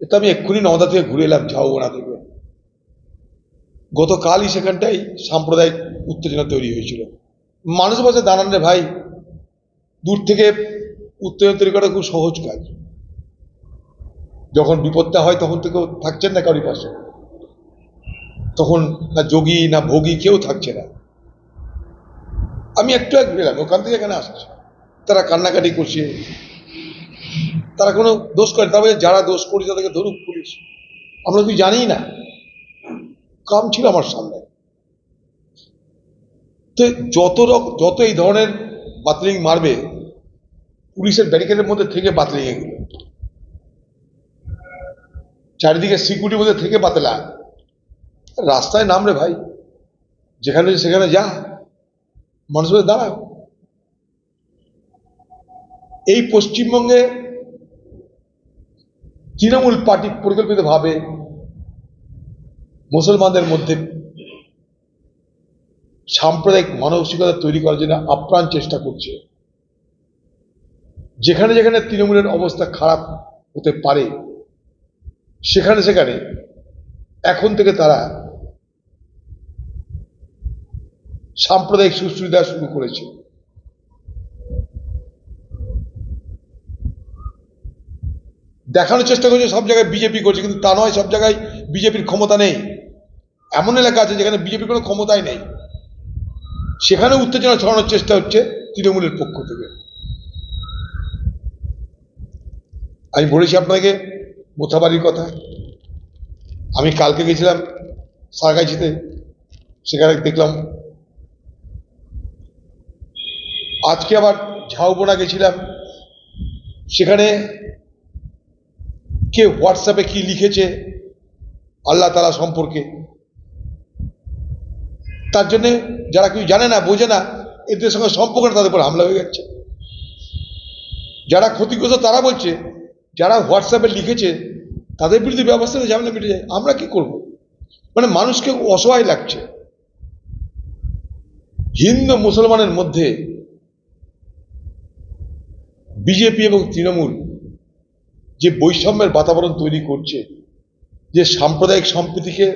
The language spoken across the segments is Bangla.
এটা আমি এক্ষুনি নওদা থেকে ঘুরে এলাম ঝাউবনা থেকে গতকালই সেখানটাই সাম্প্রদায়িক উত্তেজনা তৈরি হয়েছিল। মানুষ বসে দাঁড়ান রে ভাই। দূর থেকে উত্তেজনা তৈরি করা খুব সহজ কাজ। যখন বিপদটা হয় তখন তো কেউ থাকছেন না কারোর পাশে। তখন না যোগী, না ভোগী কেউ থাকছে না। আমি একটু এক গেলাম, ওখান থেকে এখানে আসছি। তারা কান্নাকাটি করছে। তারা কোনো দোষ করে তবে যারা দোষ করেছে তাদেরকে ধরুক পুলিশ। আমরা তুই জানি না। কাম ছিল আমার সামনে। তো যত যত এই ধরনের বাতলিং মারবে, পুলিশের ব্যারিকেডের মধ্যে থেকে বাতলিং এগুলো চারিদিকে সিকিউরিটির মধ্যে থেকে বাতলা। রাস্তায় নামরে ভাই। যেখানে সেখানে যা। মানুষ বলে দাঁড়াও। এই পশ্চিমবঙ্গে তৃণমূল পার্টি পরিকল্পিতভাবে মুসলমানদের মধ্যে সাম্প্রদায়িক মানসিকতা তৈরি করার জন্য আপ্রাণ চেষ্টা করছে। যেখানে যেখানে তৃণমূলের অবস্থা খারাপ হতে পারে, সেখানে সেখানে এখন থেকে তারা সাম্প্রদায়িক সুশ্রী দেওয়া শুরু করেছে। দেখানোর চেষ্টা করছে, সব জায়গায় বিজেপি করছে, কিন্তু তা নয়, সব জায়গায় বিজেপির ক্ষমতা নেই। এমন এলাকা আছে যেখানে বিজেপির কোনো ক্ষমতাই নেই। সেখানে উত্তেজনা ছড়ানোর চেষ্টা হচ্ছে তৃণমূলের পক্ষ থেকে। আমি বলেছি আপনাকে, মোথাবাড়ির কথা। আমি কালকে গেছিলাম সারগাছিতে, সেখানে দেখলাম। আজকে আবার ঝাউবোনা গেছিলাম। সেখানে কে হোয়াটসঅ্যাপে কি লিখেছে আল্লাহ তালা সম্পর্কে? তার জন্যে যারা কেউ জানে না, বোঝে না, এদের সঙ্গে সম্পর্ক তাদের উপর হামলা হয়ে যাচ্ছে। যারা ক্ষতিগ্রস্ত তারা বলছে, যারা হোয়াটসঅ্যাপে লিখেছে, তাদের বিরুদ্ধে ব্যবস্থা ঝামেলা মিটে যায়। আমরা কি করব? মানে মানুষকে অসহায় লাগছে। হিন্দু মুসলমানের মধ্যে বিজেপি এবং তৃণমূল যে বৈষম্যের বাতাবরণ তৈরি করছে, যে সাম্প্রদায়িক সম্প্রীতিকে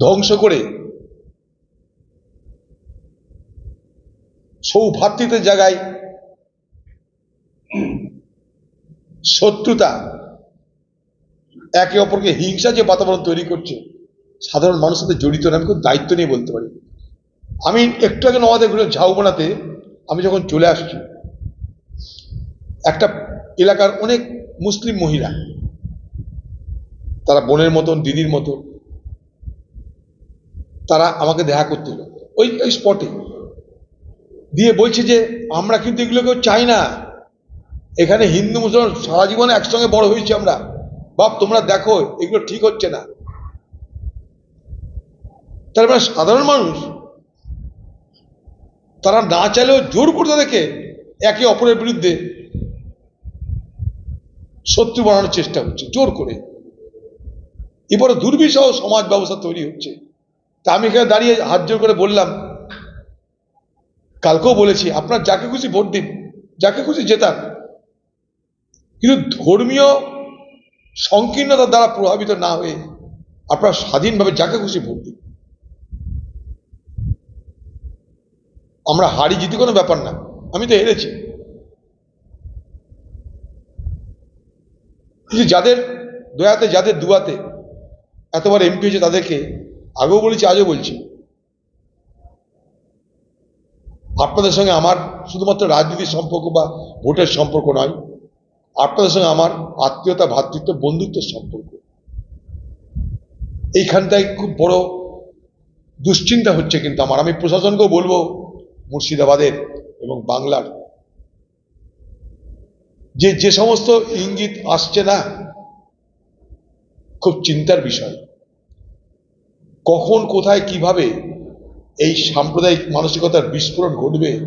ধ্বংস করে সৌভাতৃত্বের জায়গায় শত্রুতা একে অপরকে হিংসা যে বাতাবরণ তৈরি করছে, সাধারণ মানুষের সাথে জড়িত না আমি খুব দায়িত্ব নিয়ে বলতে পারি আমি একটু আগে নবাদে ঘুরে ঝাউবনাতে আমি যখন চলে আসছি একটা এলাকার অনেক মুসলিম মহিলা, তারা বোনের মতন, দিদির মতন, তারা আমাকে দেখা করতে ওই ওই স্পটে দিয়ে বলছে যে, আমরা কিন্তু এগুলো কেউ চাই না। এখানে হিন্দু, মুসলমান সারা জীবনে একসঙ্গে বড় হয়েছি আমরা। বাপ, তোমরা দেখো, এগুলো ঠিক হচ্ছে না। তার মানে সাধারণ মানুষ, তারা না চাইলেও জোর করে তাদেরকে একে অপরের বিরুদ্ধে শত্রু বানানোর চেষ্টা হচ্ছে, জোর করে। এবারে দুর্বিষহ সমাজ ব্যবস্থা তৈরি হচ্ছে। তা আমি এখানে দাঁড়িয়ে হাত জোর করে বললাম, কালকেও বলেছি, আপনার যাকে খুশি ভোট দিন, যাকে খুশি জেতান। কিন্তু ধর্মীয় সংকীর্ণতার দ্বারা প্রভাবিত না হয়ে আপনারা স্বাধীনভাবে যাকে খুশি ভোট দিন। আমরা হারি জিতি কোনো ব্যাপার না। আমি তো হেরেছি। কিন্তু যাদের দয়াতে, যাদের দুয়াতে এতবার এমপি হয়েছে তাদেরকে আগেও বলেছি, আজও বলছি। আপনাদের সঙ্গে আমার শুধুমাত্র রাজনীতির সম্পর্ক বা ভোটের সম্পর্ক নয়, আপনাদের সঙ্গে আমার আত্মীয়তা ভ্রাতৃত্ব বন্ধুত্বের সম্পর্ক। এইখানটায় খুব বড় দুশ্চিন্তা হচ্ছে কিন্তু আমার। আমি প্রশাসনকেও বলব, মুর্শিদাবাদের এবং বাংলার যে যে সমস্ত ইঙ্গিত আসছে না, খুব চিন্তার বিষয়। কখন, কোথায়, কীভাবে এই সাম্প্রদায়িক মানসিকতার বিস্ফোরণ ঘটবে,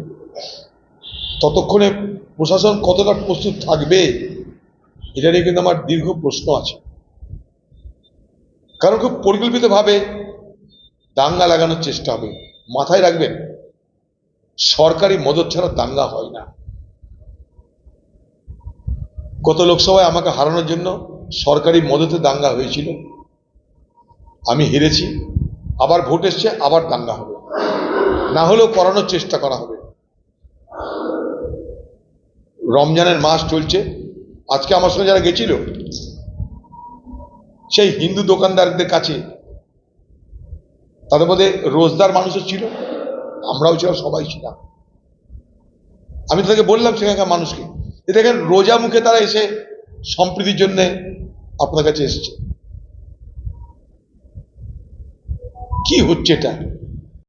ততক্ষণে প্রশাসন কতটা প্রস্তুত থাকবে, এটা নিয়ে কিন্তু আমার দীর্ঘ প্রশ্ন আছে। কারণ খুব পরিকল্পিতভাবে দাঙ্গা লাগানোর চেষ্টা হবে। মাথায় রাখবেন, সরকারি মদত ছাড়া দাঙ্গা হয় না। গত লোকসভায় আমাকে হারানোর জন্য সরকারি মদতে দাঙ্গা হয়েছিল। আমি হেরেছি, আবার ভোট এসছে, আবার দাঙ্গা হবে। না হলেও করানোর চেষ্টা করা হবে। রমজানের মাস চলছে, আজকে আমার সঙ্গে যারা গেছিল, সেই হিন্দু দোকানদারদের কাছে, তাদের মধ্যে রোজদার মানুষও ছিল, আমরাও ছিলাম, সবাই ছিলাম। আমি তাদেরকে বললাম সেখানকার মানুষকে দেখেন রোজা মুখে তারা এসে সম্প্রীতির জন্যে আপনার কাছে এসেছে। কি হচ্ছে এটা?